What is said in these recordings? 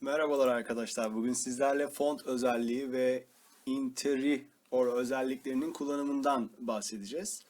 Merhabalar arkadaşlar. Bugün sizlerle font özelliği ve interior özelliklerinin kullanımından bahsedeceğiz.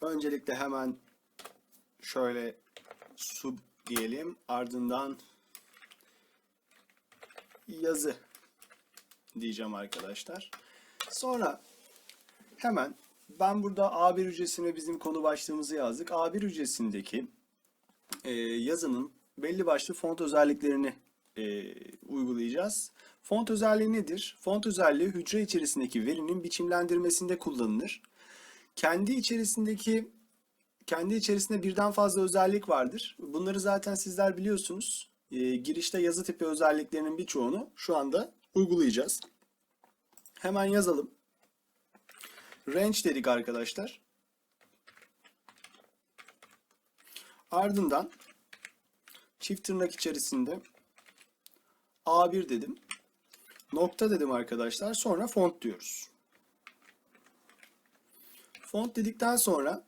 Öncelikle hemen şöyle sub diyelim. Ardından yazı diyeceğim arkadaşlar. Sonra hemen ben burada A1 hücresine bizim konu başlığımızı yazdık. A1 hücresindeki yazının belli başlı font özelliklerini e, uygulayacağız. Font özelliği nedir? Font özelliği hücre içerisindeki verinin biçimlendirmesinde kullanılır. Kendi içerisindeki kendi içerisinde birden fazla özellik vardır. Bunları zaten sizler biliyorsunuz. E, girişte yazı tipi özelliklerinin birçoğunu şu anda uygulayacağız. Hemen yazalım. Range dedik arkadaşlar. Ardından çift tırnak içerisinde A1 dedim. Nokta dedim arkadaşlar. Sonra font diyoruz. Font dedikten sonra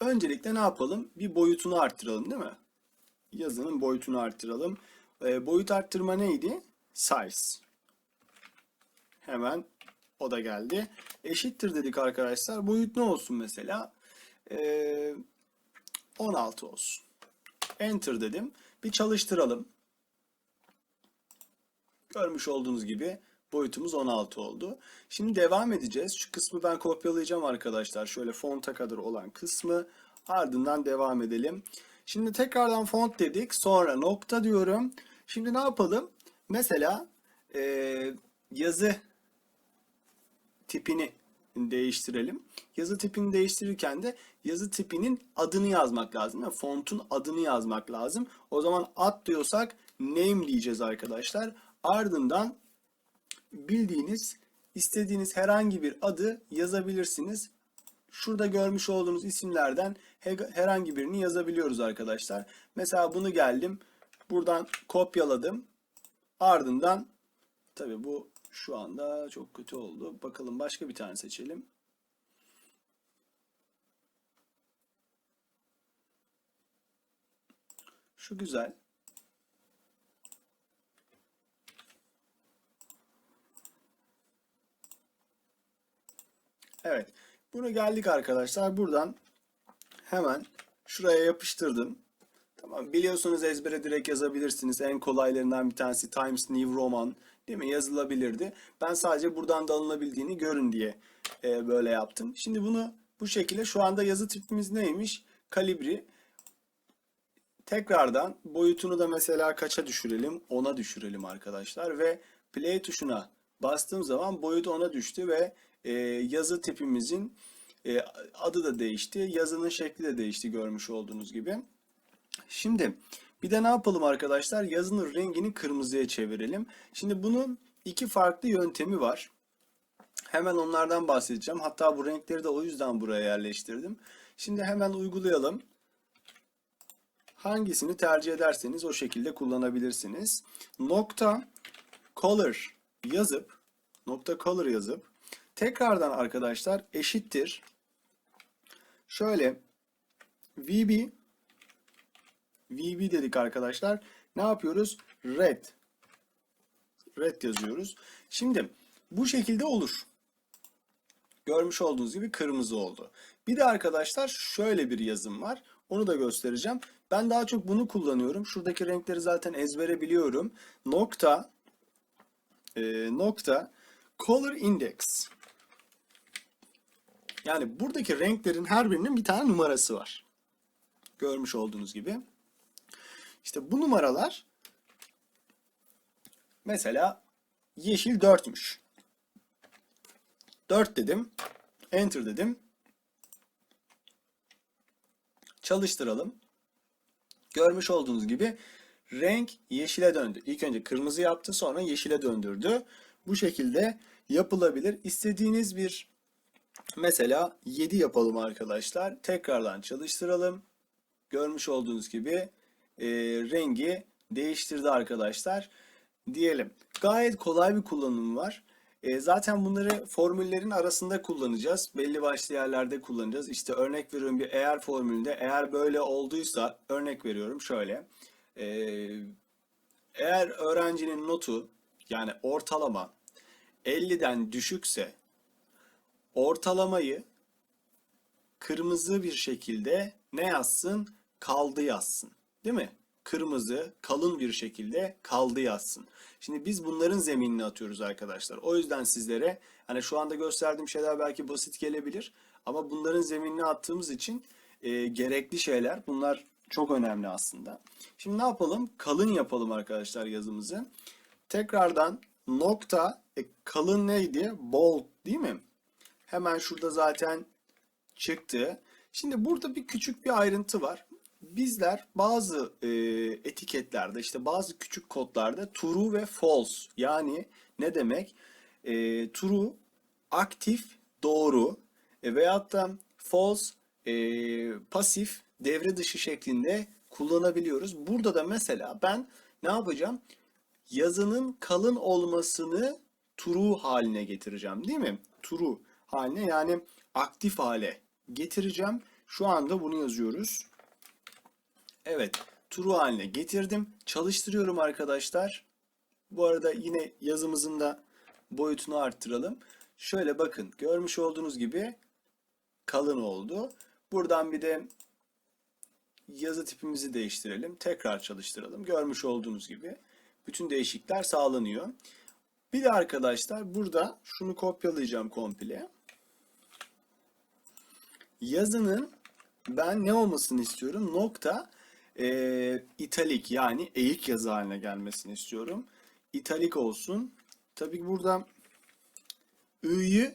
öncelikle ne yapalım? Bir boyutunu arttıralım değil mi? Yazının boyutunu arttıralım. E, boyut arttırma neydi? Size. Hemen o da geldi. Eşittir dedik arkadaşlar. Boyut ne olsun mesela? E, 16 olsun. Enter dedim. Bir çalıştıralım. Görmüş olduğunuz gibi boyutumuz 16 oldu. Şimdi devam edeceğiz. Şu kısmı ben kopyalayacağım arkadaşlar. Şöyle fonta kadar olan kısmı. Ardından devam edelim. Şimdi tekrardan font dedik. Sonra nokta diyorum. Şimdi ne yapalım? Mesela e, yazı tipini değiştirelim. Yazı tipini değiştirirken de yazı tipinin adını yazmak lazım. Yani fontun adını yazmak lazım. O zaman ad diyorsak name diyeceğiz arkadaşlar. Ardından bildiğiniz, istediğiniz herhangi bir adı yazabilirsiniz. Şurada görmüş olduğunuz isimlerden herhangi birini yazabiliyoruz arkadaşlar. Mesela bunu geldim. Buradan kopyaladım. Ardından tabi bu şu anda çok kötü oldu. Bakalım başka bir tane seçelim. Şu güzel. Evet. Bunu geldik arkadaşlar. Buradan hemen şuraya yapıştırdım. Tamam biliyorsunuz ezbere direkt yazabilirsiniz. En kolaylarından bir tanesi Times New Roman değil mi yazılabilirdi. Ben sadece buradan da alınabildiğini görün diye e, böyle yaptım. Şimdi bunu bu şekilde şu anda yazı tipimiz neymiş? Kalibri. Tekrardan boyutunu da mesela kaça düşürelim? 10'a düşürelim arkadaşlar ve play tuşuna bastığım zaman boyut 10'a düştü ve e, yazı tipimizin e, adı da değişti. Yazının şekli de değişti görmüş olduğunuz gibi. Şimdi bir de ne yapalım arkadaşlar? Yazının rengini kırmızıya çevirelim. Şimdi bunun iki farklı yöntemi var. Hemen onlardan bahsedeceğim. Hatta bu renkleri de o yüzden buraya yerleştirdim. Şimdi hemen uygulayalım. Hangisini tercih ederseniz o şekilde kullanabilirsiniz. Nokta color yazıp nokta color yazıp tekrardan arkadaşlar eşittir. Şöyle VB VB dedik arkadaşlar. Ne yapıyoruz? Red. Red yazıyoruz. Şimdi bu şekilde olur. Görmüş olduğunuz gibi kırmızı oldu. Bir de arkadaşlar şöyle bir yazım var. Onu da göstereceğim. Ben daha çok bunu kullanıyorum. Şuradaki renkleri zaten ezbere biliyorum. Nokta e, nokta color index. Yani buradaki renklerin her birinin bir tane numarası var. Görmüş olduğunuz gibi. İşte bu numaralar mesela yeşil 4'müş. 4 dedim. Enter dedim. Çalıştıralım. Görmüş olduğunuz gibi renk yeşile döndü. İlk önce kırmızı yaptı sonra yeşile döndürdü. Bu şekilde yapılabilir. İstediğiniz bir mesela 7 yapalım arkadaşlar. Tekrardan çalıştıralım. Görmüş olduğunuz gibi e, rengi değiştirdi arkadaşlar diyelim. Gayet kolay bir kullanımı var. E, zaten bunları formüllerin arasında kullanacağız. Belli başlı yerlerde kullanacağız. İşte örnek veriyorum bir eğer formülünde eğer böyle olduysa örnek veriyorum şöyle. E, Eğer öğrencinin notu yani ortalama 50'den düşükse ortalamayı kırmızı bir şekilde ne yazsın? Kaldı yazsın. Değil mi? Kırmızı, kalın bir şekilde kaldı yazsın. Şimdi biz bunların zeminini atıyoruz arkadaşlar. O yüzden sizlere hani şu anda gösterdiğim şeyler belki basit gelebilir ama bunların zeminini attığımız için e, gerekli şeyler. Bunlar çok önemli aslında. Şimdi ne yapalım? Kalın yapalım arkadaşlar yazımızı. Tekrardan nokta e, kalın neydi? Bold değil mi? Hemen şurada zaten çıktı. Şimdi burada bir küçük bir ayrıntı var. Bizler bazı e, etiketlerde işte bazı küçük kodlarda true ve false yani ne demek? E, true aktif doğru e, veyahut da false e, pasif devre dışı şeklinde kullanabiliyoruz. Burada da mesela ben ne yapacağım? Yazının kalın olmasını true haline getireceğim değil mi? True haline yani aktif hale getireceğim. Şu anda bunu yazıyoruz. Evet, true haline getirdim. Çalıştırıyorum arkadaşlar. Bu arada yine yazımızın da boyutunu arttıralım. Şöyle bakın, görmüş olduğunuz gibi kalın oldu. Buradan bir de yazı tipimizi değiştirelim. Tekrar çalıştıralım. Görmüş olduğunuz gibi bütün değişiklikler sağlanıyor. Bir de arkadaşlar burada şunu kopyalayacağım komple. Yazının ben ne olmasını istiyorum? Nokta e, italik yani eğik yazı haline gelmesini istiyorum. İtalik olsun. Tabii ki burada i'yi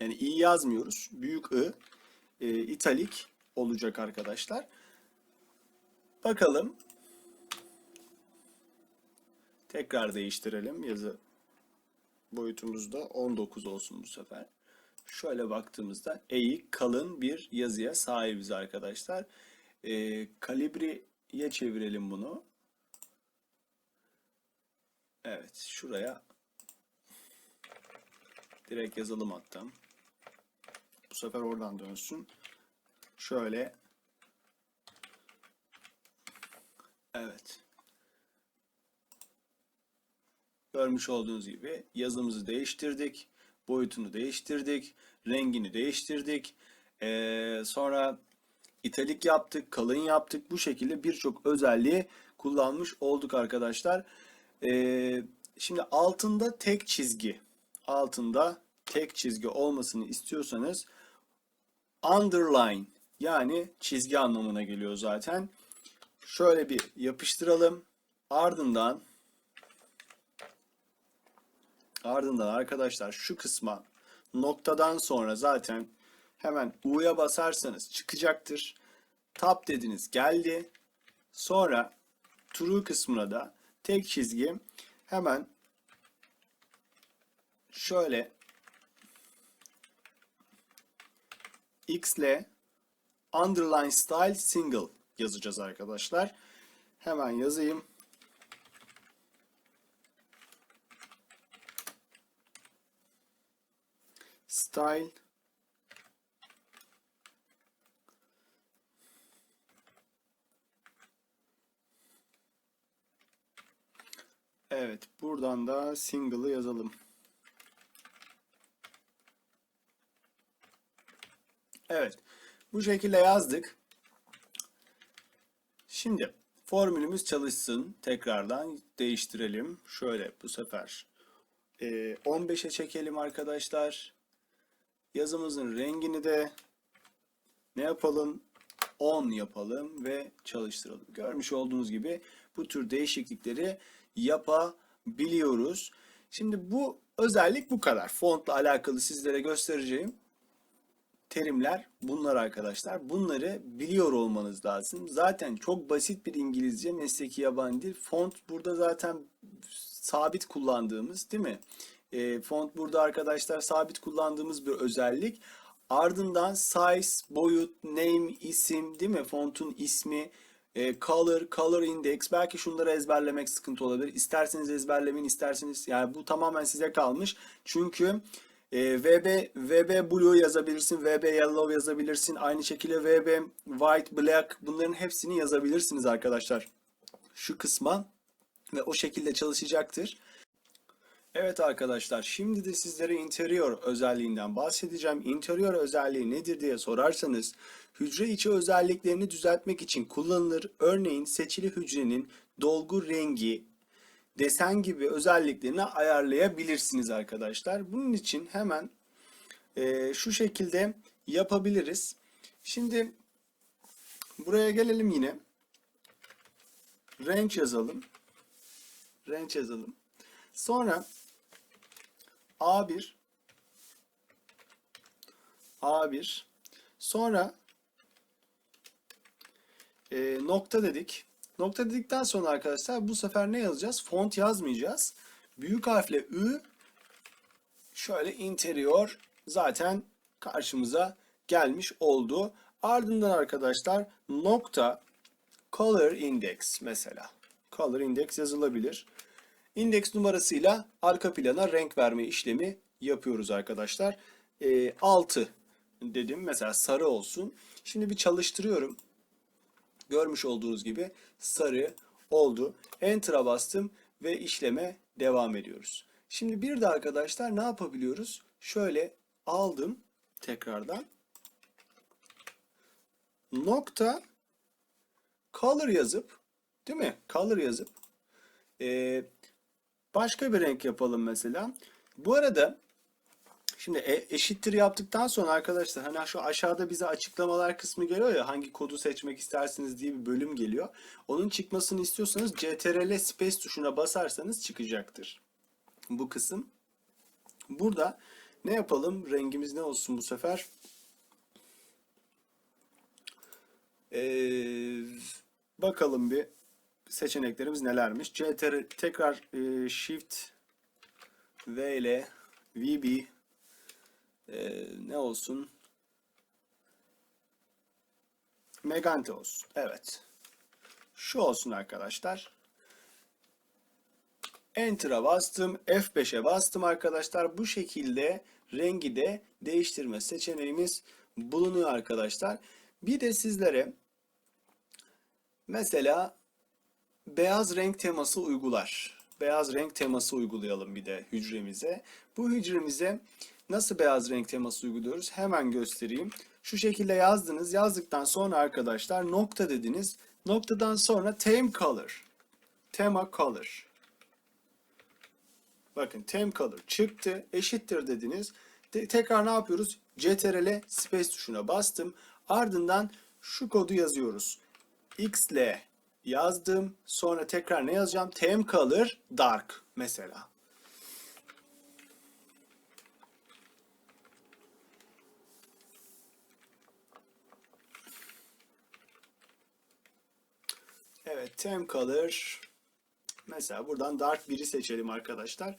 yani i yazmıyoruz. Büyük i e, italik olacak arkadaşlar. Bakalım. Tekrar değiştirelim. Yazı boyutumuzda 19 olsun bu sefer. Şöyle baktığımızda eğik, kalın bir yazıya sahibiz arkadaşlar. E, kalibriye çevirelim bunu. Evet, şuraya direkt yazalım hatta. Bu sefer oradan dönsün. Şöyle Evet. Görmüş olduğunuz gibi yazımızı değiştirdik. Boyutunu değiştirdik. Rengini değiştirdik. Ee, sonra italik yaptık, kalın yaptık. Bu şekilde birçok özelliği kullanmış olduk arkadaşlar. Ee, şimdi altında tek çizgi. Altında tek çizgi olmasını istiyorsanız underline yani çizgi anlamına geliyor zaten. Şöyle bir yapıştıralım. Ardından ardından arkadaşlar şu kısma noktadan sonra zaten hemen U'ya basarsanız çıkacaktır. Tab dediniz geldi. Sonra true kısmına da tek çizgi hemen şöyle x ile underline style single yazacağız arkadaşlar. Hemen yazayım. Style Evet, buradan da single'ı yazalım. Evet, bu şekilde yazdık. Şimdi formülümüz çalışsın. Tekrardan değiştirelim. Şöyle bu sefer 15'e çekelim arkadaşlar. Yazımızın rengini de ne yapalım? 10 yapalım ve çalıştıralım. Görmüş olduğunuz gibi bu tür değişiklikleri yapabiliyoruz. Şimdi bu özellik bu kadar. Fontla alakalı sizlere göstereceğim terimler bunlar arkadaşlar. Bunları biliyor olmanız lazım. Zaten çok basit bir İngilizce mesleki yabancı dil. Font burada zaten sabit kullandığımız değil mi? E, font burada arkadaşlar sabit kullandığımız bir özellik. Ardından size, boyut, name, isim değil mi? Fontun ismi, e, color, color index. Belki şunları ezberlemek sıkıntı olabilir. İsterseniz ezberlemeyin, isterseniz yani bu tamamen size kalmış. Çünkü e, VB, VB Blue yazabilirsin, VB Yellow yazabilirsin. Aynı şekilde VB White, Black bunların hepsini yazabilirsiniz arkadaşlar. Şu kısma ve o şekilde çalışacaktır. Evet arkadaşlar şimdi de sizlere interior özelliğinden bahsedeceğim. Interior özelliği nedir diye sorarsanız hücre içi özelliklerini düzeltmek için kullanılır. Örneğin seçili hücrenin dolgu rengi, desen gibi özelliklerini ayarlayabilirsiniz arkadaşlar. Bunun için hemen e, şu şekilde yapabiliriz. Şimdi buraya gelelim yine. Range yazalım. Range yazalım. Sonra A1 A1 sonra e, nokta dedik. Nokta dedikten sonra arkadaşlar bu sefer ne yazacağız? Font yazmayacağız. Büyük harfle Ü şöyle interior zaten karşımıza gelmiş oldu. Ardından arkadaşlar nokta color index mesela. Color index yazılabilir. İndeks numarasıyla arka plana renk verme işlemi yapıyoruz arkadaşlar. E, 6 dedim mesela sarı olsun. Şimdi bir çalıştırıyorum. Görmüş olduğunuz gibi sarı oldu. Enter'a bastım ve işleme devam ediyoruz. Şimdi bir de arkadaşlar ne yapabiliyoruz? Şöyle aldım tekrardan. Nokta color yazıp değil mi? Color yazıp e, başka bir renk yapalım mesela. Bu arada Şimdi e, eşittir yaptıktan sonra arkadaşlar hani şu aşağıda bize açıklamalar kısmı geliyor ya hangi kodu seçmek istersiniz diye bir bölüm geliyor. Onun çıkmasını istiyorsanız CTRL space tuşuna basarsanız çıkacaktır. Bu kısım. Burada ne yapalım? Rengimiz ne olsun bu sefer? Ee, bakalım bir seçeneklerimiz nelermiş. CTRL tekrar e, Shift V ile VB ee, ne olsun? Megante olsun. Evet. Şu olsun arkadaşlar. Enter'a bastım. F5'e bastım arkadaşlar. Bu şekilde rengi de değiştirme seçeneğimiz bulunuyor arkadaşlar. Bir de sizlere mesela beyaz renk teması uygular. Beyaz renk teması uygulayalım bir de hücremize. Bu hücremize Nasıl beyaz renk teması uyguluyoruz? Hemen göstereyim. Şu şekilde yazdınız. Yazdıktan sonra arkadaşlar nokta dediniz. Noktadan sonra theme color. Tema color. Bakın theme color çıktı. Eşittir dediniz. Te tekrar ne yapıyoruz? CTRL space tuşuna bastım. Ardından şu kodu yazıyoruz. xl yazdım. Sonra tekrar ne yazacağım? Theme color dark mesela. Evet, tem color. Mesela buradan dark 1'i seçelim arkadaşlar.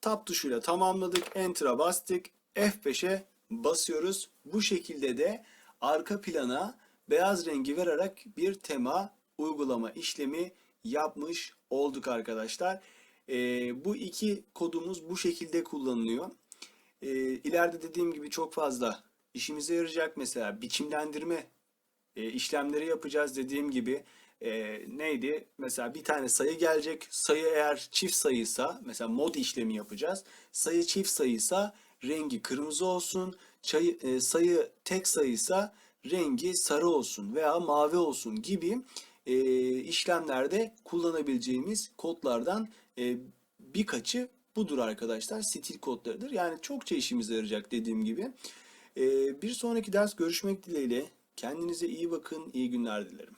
Tab tuşuyla tamamladık. Enter'a bastık. F5'e basıyoruz. Bu şekilde de arka plana beyaz rengi vererek bir tema uygulama işlemi yapmış olduk arkadaşlar. Ee, bu iki kodumuz bu şekilde kullanılıyor. Ee, ileride dediğim gibi çok fazla işimize yarayacak. Mesela biçimlendirme e, işlemleri yapacağız dediğim gibi e, neydi? Mesela bir tane sayı gelecek. Sayı eğer çift sayıysa mesela mod işlemi yapacağız. Sayı çift sayıysa rengi kırmızı olsun. Çayı, e, sayı tek sayıysa rengi sarı olsun veya mavi olsun gibi e, işlemlerde kullanabileceğimiz kodlardan e, birkaçı budur arkadaşlar. Stil kodlarıdır. Yani çokça işimize yarayacak dediğim gibi. E, bir sonraki ders görüşmek dileğiyle. Kendinize iyi bakın, iyi günler dilerim.